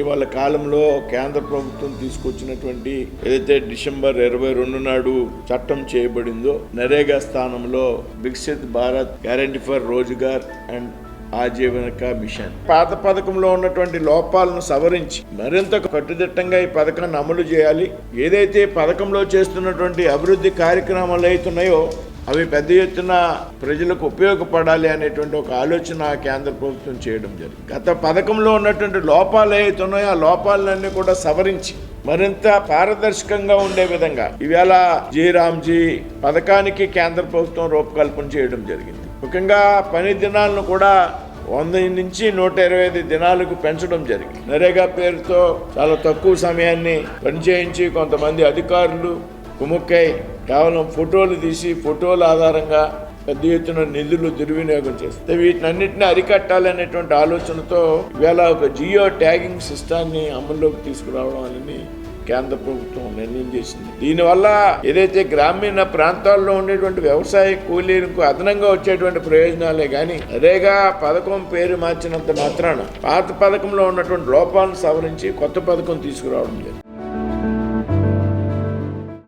ఇవాళ కాలంలో కేంద్ర ప్రభుత్వం తీసుకొచ్చినటువంటి ఏదైతే డిసెంబర్ ఇరవై రెండు నాడు చట్టం చేయబడిందో నరేగా స్థానంలో Viksit Bharat guarantee for Rozgar and Ajeevika mission. పాత పథకంలో ఉన్నటువంటి లోపాలను సవరించి మరింత కట్టుదిట్టంగా ఈ పథకాన్ని అమలు చేయాలి. ఏదైతే పథకంలో చేస్తున్నటువంటి అభివృద్ధి కార్యక్రమాలు అవుతున్నాయో అవి పెద్ద ఎత్తున ప్రజలకు ఉపయోగపడాలి అనేటువంటి ఒక ఆలోచన కేంద్ర ప్రభుత్వం చేయడం జరిగింది. గత పథకంలో ఉన్నటువంటి లోపాలు ఏవైతున్నాయో ఆ లోపాలన్నీ కూడా సవరించి మరింత పారదర్శకంగా ఉండే విధంగా ఇవాళ జీరామ్జీ పథకానికి కేంద్ర ప్రభుత్వం రూపకల్పన చేయడం జరిగింది. ముఖ్యంగా పని దినాలను కూడా వంద నుంచి నూట ఇరవై ఐదు దినాలకు పెంచడం జరిగింది. నరేగా పేరుతో చాలా తక్కువ సమయాన్ని పనిచేయించి కొంతమంది అధికారులు కుముక్కై కేవలం ఫోటోలు తీసి ఫోటోల ఆధారంగా పెద్ద ఎత్తున నిధులు దుర్వినియోగం చేస్తే వీటినన్నింటినీ అరికట్టాలనేటువంటి ఆలోచనతో ఇవాళ ఒక జియో ట్యాగింగ్ సిస్టాన్ని అమల్లోకి తీసుకురావడం అని కేంద్ర ప్రభుత్వం నిర్ణయం చేసింది. దీనివల్ల ఏదైతే గ్రామీణ ప్రాంతాల్లో ఉండేటువంటి వ్యవసాయ కూలీలకు అదనంగా వచ్చేటువంటి ప్రయోజనాలే కానీ అదేగా పథకం పేరు మార్చినంత మాత్రాన పాత పథకంలో ఉన్నటువంటి లోపాలను సవరించి కొత్త పథకం తీసుకురావడం లేదు